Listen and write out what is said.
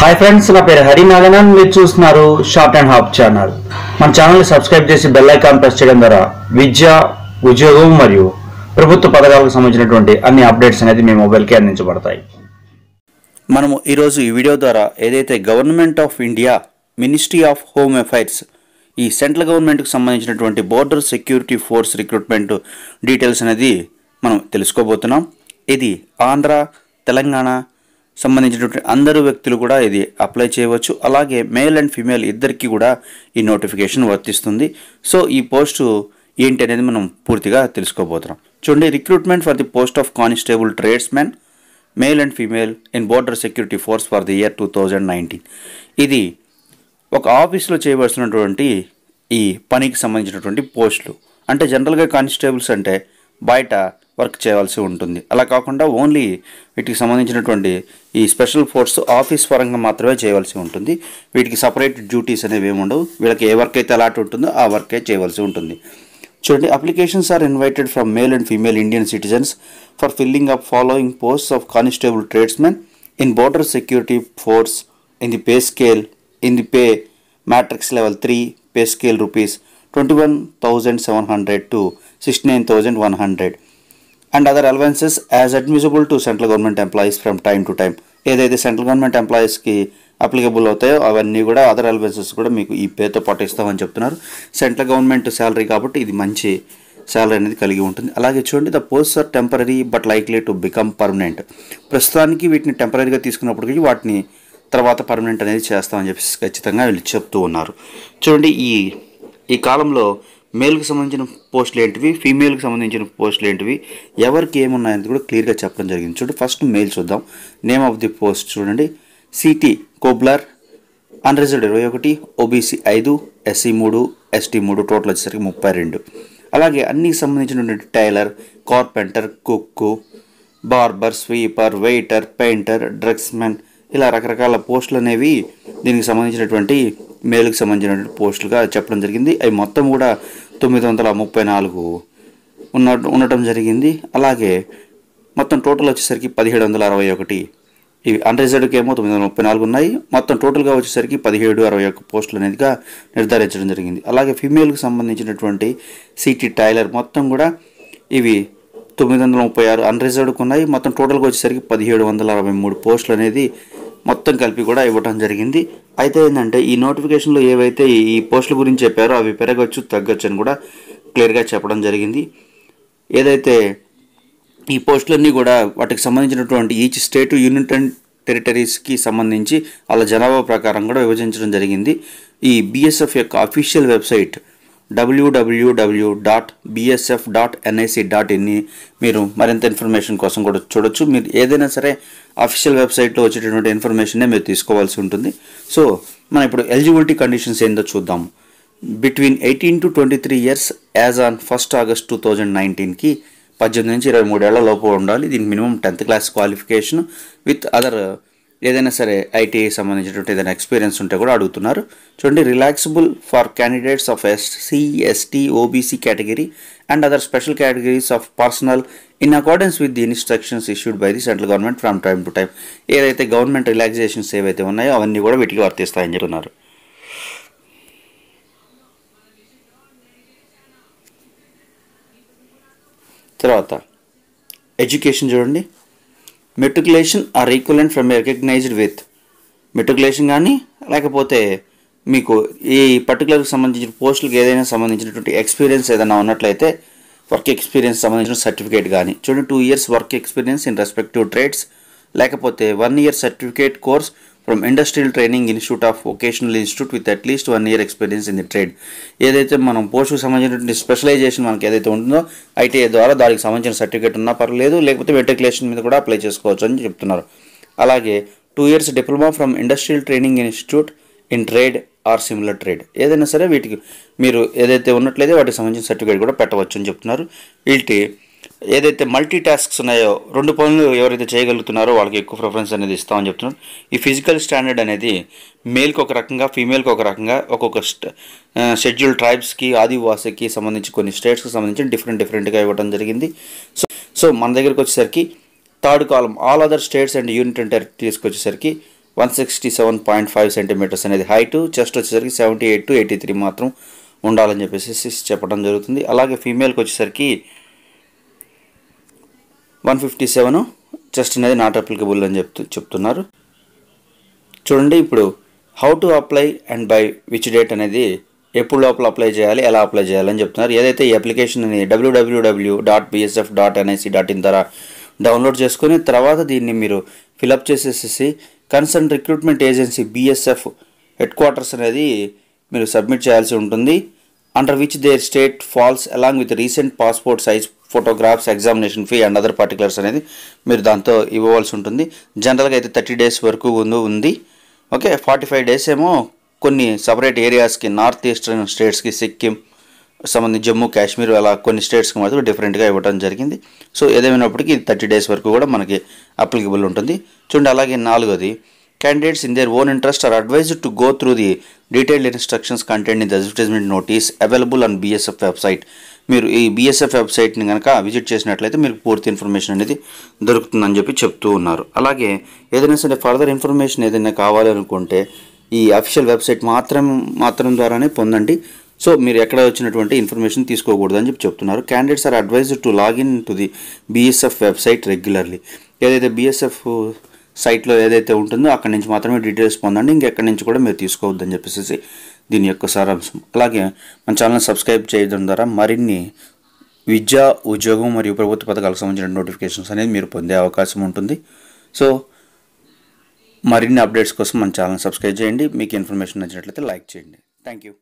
Hi friends నా పేరు హరి హరినారాయణన్. మీరు చూస్తున్నారు షార్ట్ అండ్ హాప్ ఛానల్ మన ఛానల్ని సబ్స్క్రైబ్ చేసి బెల్ ఐకాన్ ప్రెస్ చేయడం ద్వారా విద్య ఉద్యోగం మరియు ప్రభుత్వ పథకాలకు సంబంధించినటువంటి అన్ని అప్డేట్స్ అనేది మీ మొబైల్కి అందించబడతాయి. మనము ఈరోజు ఈ వీడియో ద్వారా ఏదైతే government of India ministry of home affairs ఈ సెంట్రల్ గవర్నమెంట్కి సంబంధించినటువంటి border security force recruitment details అనేది మనం తెలుసుకోబోతున్నాం. ఇది ఆంధ్ర తెలంగాణ సంబంధించినటువంటి అందరు వ్యక్తులు కూడా ఇది అప్లై చేయవచ్చు. అలాగే మేల్ అండ్ ఫీమేల్ ఇద్దరికి కూడా ఈ నోటిఫికేషన్ వర్తిస్తుంది. సో ఈ పోస్టు ఏంటి అనేది మనం పూర్తిగా తెలుసుకోబోతున్నాం. చూడండి recruitment for the post of constable tradesman male and female in border security force for the year two thousand nineteen. ఇది ఒక ఆఫీస్లో చేయవలసినటువంటి ఈ పనికి సంబంధించినటువంటి పోస్టులు. అంటే జనరల్గా కానిస్టేబుల్స్ అంటే బయట వర్క్ చేయాల్సి ఉంటుంది. అలా కాకుండా ఓన్లీ వీటికి సంబంధించినటువంటి ఈ స్పెషల్ ఫోర్స్ ఆఫీస్ పరంగా మాత్రమే చేయవలసి ఉంటుంది. వీటికి సపరేట్ డ్యూటీస్ అనేవి ఏమి ఉండవు. వీళ్ళకి ఏ వర్క్ అయితే అలాట్ ఉంటుందో ఆ వర్కే చేయవలసి ఉంటుంది. చూడండి applications are invited from male and female Indian citizens for filling up following posts of constable tradesmen in border security force in the pay scale in the pay matrix level three pay scale rupees twenty one thousand seven hundred to sixty nine thousand one hundred and other allowances as admissible to central government employees from time to time ఏదైతే central government ఎంప్లాయీస్కి applicable అవుతాయో అవన్నీ కూడా other allowances కూడా మీకు ఈ పేరుతో పాటు ఇస్తామని చెప్తున్నారు. సెంట్రల్ గవర్నమెంట్ శాలరీ కాబట్టి ఇది మంచి శాలరీ అనేది కలిగి ఉంటుంది. అలాగే చూడండి the post are temporary but likely to become permanent ప్రస్తుతానికి వీటిని టెంపరీగా తీసుకున్నప్పటికీ వాటిని తర్వాత పర్మనెంట్ అనేది చేస్తామని చెప్పి ఖచ్చితంగా వీళ్ళు చెప్తూ ఉన్నారు. చూడండి ఈ ఈ కాలంలో మేల్కి సంబంధించిన పోస్టులు ఏంటివి? ఫీమేల్కి సంబంధించిన పోస్టులు ఏంటివి? ఎవరికి ఏమున్నాయని కూడా క్లియర్గా చెప్పడం జరిగింది. చూడండి ఫస్ట్ మెయిల్ చూద్దాం. నేమ్ ఆఫ్ ది పోస్ట్ చూడండి. సిటీ కోబ్లర్ అన్రిజర్వ్డ్ ఇరవై ఒకటి ఓబీసీ ఐదు ఎస్సీ మూడు ఎస్టీ మూడు టోటల్ వచ్చేసరికి ముప్పై రెండు. అలాగే అన్నికి సంబంధించినటువంటి tailor carpenter cook barber sweeper waiter painter draughtsman ఇలా రకరకాల పోస్టులు అనేవి దీనికి సంబంధించినటువంటి మేలుకు సంబంధించినటువంటి పోస్టులుగా చెప్పడం జరిగింది. అవి మొత్తం కూడా తొమ్మిది వందల ముప్పై నాలుగు ఉన్న ఉండటం జరిగింది. అలాగే మొత్తం టోటల్ వచ్చేసరికి పదిహేడు వందల అరవై ఒకటి. ఇవి అన్రిజర్వ్డ్కి ఏమో తొమ్మిది వందల ముప్పై నాలుగు ఉన్నాయి. మొత్తం టోటల్గా వచ్చేసరికి పదిహేడు అరవై ఒక్క పోస్టులు అనేదిగా నిర్ధారించడం జరిగింది. అలాగే ఫీమేల్కి సంబంధించినటువంటి సిటీ టైలర్ మొత్తం కూడా ఇవి తొమ్మిది వందల ముప్పై ఆరు అన్రిజర్వ్డ్కి ఉన్నాయి. మొత్తం టోటల్గా వచ్చేసరికి పదిహేడు వందల అరవై మూడు పోస్టులు అనేది మొత్తం కలిపి కూడా ఇవ్వటం జరిగింది. అయితే ఏంటంటే ఈ నోటిఫికేషన్లో ఏవైతే ఈ పోస్టుల గురించి చెప్పారో అవి పెరగచ్చు తగ్గచ్చు అని కూడా క్లియర్గా చెప్పడం జరిగింది. ఏదైతే ఈ పోస్టులన్నీ కూడా వాటికి సంబంధించినటువంటి ఈచ్ స్టేట్ యూనిట్ అండ్ టెరిటరీస్కి సంబంధించి వాళ్ళ జనాభా ప్రకారం కూడా విభజించడం జరిగింది. ఈ బీఎస్ఎఫ్ యొక్క అఫీషియల్ వెబ్సైట్ డబ్ల్యూడబ్ల్యూడబ్ల్యూ dot BSF dot NIC dot ఇన్ని మీరు మరింత ఇన్ఫర్మేషన్ కోసం కూడా చూడొచ్చు. మీరు ఏదైనా సరే అఫీషియల్ వెబ్సైట్లో వచ్చేటటువంటి ఇన్ఫర్మేషన్నే మీరు తీసుకోవాల్సి ఉంటుంది. సో మనం ఇప్పుడు ఎలిజిబిలిటీ కండిషన్స్ ఏందో చూద్దాం. Between eighteen to twenty three years as on first August two thousand నైన్టీన్కి పద్దెనిమిది నుంచి ఇరవై మూడేళ్ళ లోపు ఉండాలి. దీనికి minimum tenth class qualification with other ఏదైనా సరే ఐటీ సంబంధించినటువంటి ఏదైనా ఎక్స్పీరియన్స్ ఉంటే కూడా అడుగుతున్నారు. చూడండి relaxable for candidates of SC ST OBC category and other special categories of personnel in accordance with the instructions issued by the central government from time to time ఏదైతే government relaxations ఏవైతే ఉన్నాయో అవన్నీ కూడా వీటికి వర్తిస్తాయని చెప్తున్నారు. తర్వాత ఎడ్యుకేషన్ చూడండి. Matriculation or equivalent from recognised with matriculation కానీ లేకపోతే మీకు ఈ పర్టికులర్కి సంబంధించిన పోస్టులకు ఏదైనా సంబంధించినటువంటి ఎక్స్పీరియన్స్ ఏదైనా ఉన్నట్లయితే వర్క్ ఎక్స్పీరియన్స్ సంబంధించిన సర్టిఫికేట్ కానీ చూడండి two years work experience in respective trades లేకపోతే one year certificate course from industrial training institute of vocational institute with at least one year experience in the trade ఏదైతే మనం పోస్టుకు సంబంధించినటువంటి స్పెషలైజేషన్ మనకి ఏదైతే ఉంటుందో ఐటీఐ ద్వారా దానికి సంబంధించిన సర్టిఫికేట్ ఉన్నా పర్లేదు లేకపోతే మెట్రికులేషన్ మీద కూడా అప్లై చేసుకోవచ్చు అని చెప్తున్నారు. అలాగే two years diploma from industrial training institute in trade or similar trade ఏదైనా సరే వీటికి మీరు ఏదైతే ఉన్నట్లయితే వాటికి సంబంధించిన సర్టిఫికేట్ కూడా పెట్టవచ్చు అని చెప్తున్నారు. వీటి ఏదైతే మల్టీ టాస్క్స్ ఉన్నాయో రెండు పనులు ఎవరైతే చేయగలుగుతున్నారో వాళ్ళకి ఎక్కువ ప్రిఫరెన్స్ అనేది ఇస్తామని చెప్తున్నారు ఈ ఫిజికల్ స్టాండర్డ్ అనేది మేల్కి ఒక రకంగా ఫీమేల్కి ఒక రకంగా ఒక్కొక్క షెడ్యూల్ ట్రైబ్స్కి ఆదివాసికి సంబంధించి కొన్ని స్టేట్స్కి సంబంధించి డిఫరెంట్ డిఫరెంట్గా ఇవ్వడం జరిగింది. సో సో మన దగ్గరికి వచ్చేసరికి third column all other states and unit and టెరిటరీస్కి వచ్చేసరికి one sixty seven point five centimetres అనేది హైట్ చెస్ట్ వచ్చేసరికి seventy eight to eighty three మాత్రం ఉండాలని చెప్పేసి చెప్పడం జరుగుతుంది. అలాగే ఫీమేల్కి వచ్చేసరికి వన్ ఫిఫ్టీ సెవెన్ చెస్ట్ అనేది నాట్ అప్లికబుల్ అని చెప్తూ చెప్తున్నారు. చూడండి ఇప్పుడు how to apply and by which date అనేది ఎప్పుడు లోపల అప్లై చేయాలి ఎలా అప్లై చేయాలని చెప్తున్నారు. ఏదైతే ఈ అప్లికేషన్ అని డబ్ల్యూడబ్ల్యూడబ్ల్యూ dot BSF dot NIC dot in ద్వారా డౌన్లోడ్ చేసుకొని తర్వాత దీన్ని మీరు fill up చేసేసేసి concern recruitment agency BSF headquarters అనేది మీరు సబ్మిట్ చేయాల్సి ఉంటుంది. Under which their state falls along with recent passport size photographs examination fee and other particulars అనేది మీరు దాంతో ఇవ్వవలసి ఉంటుంది. జనరల్గా అయితే థర్టీ డేస్ వరకు ఉంది ఉంది. ఓకే ఫార్టీ ఫైవ్ డేస్ ఏమో కొన్ని సపరేట్ ఏరియాస్కి నార్త్ ఈస్టర్న్ స్టేట్స్కి సిక్కిం సంబంధించి జమ్మూ కాశ్మీర్ అలా కొన్ని స్టేట్స్కి మాత్రం డిఫరెంట్గా ఇవ్వడం జరిగింది. సో ఏదేమైనప్పటికీ థర్టీ డేస్ వరకు కూడా మనకి అప్లికబుల్ ఉంటుంది. చూడండి అలాగే నాలుగోది candidates in their own interest are advised to go through the detailed instructions content in the advertisement notice available on BSF website మీరు ఈ బిఎస్ఎఫ్ వెబ్సైట్ని కనుక విజిట్ చేసినట్లయితే మీకు పూర్తి ఇన్ఫర్మేషన్ అనేది దొరుకుతుందని చెప్పి చెప్తూ ఉన్నారు. అలాగే ఏదైనా సరే ఫర్దర్ ఇన్ఫర్మేషన్ ఏదైనా కావాలి అనుకుంటే ఈ అఫీషియల్ వెబ్సైట్ మాత్రం మాత్రం ద్వారానే పొందండి. సో మీరు ఎక్కడ వచ్చినటువంటి ఇన్ఫర్మేషన్ తీసుకోకూడదు అని చెప్పి చెప్తున్నారు. Candidates are advised to login to the BSF website regularly ఏదైతే బిఎస్ఎఫ్ సైట్లో ఏదైతే ఉంటుందో అక్కడి నుంచి మాత్రమే డీటెయిల్స్ పొందండి. ఇంకెక్కడి నుంచి కూడా మీరు తీసుకోవద్దని చెప్పేసి దీని యొక్క సారాంశం. అలాగే మన ఛానల్ సబ్స్క్రైబ్ చేయడం ద్వారా మరిన్ని విద్య ఉద్యోగం మరియు ప్రభుత్వ పథకాలకు సంబంధించిన నోటిఫికేషన్స్ అనేది మీరు పొందే అవకాశం ఉంటుంది. సో మరిన్ని అప్డేట్స్ కోసం మన ఛానల్ సబ్స్క్రైబ్ చేయండి. మీకు ఇన్ఫర్మేషన్ నచ్చినట్లయితే లైక్ చేయండి. Thank you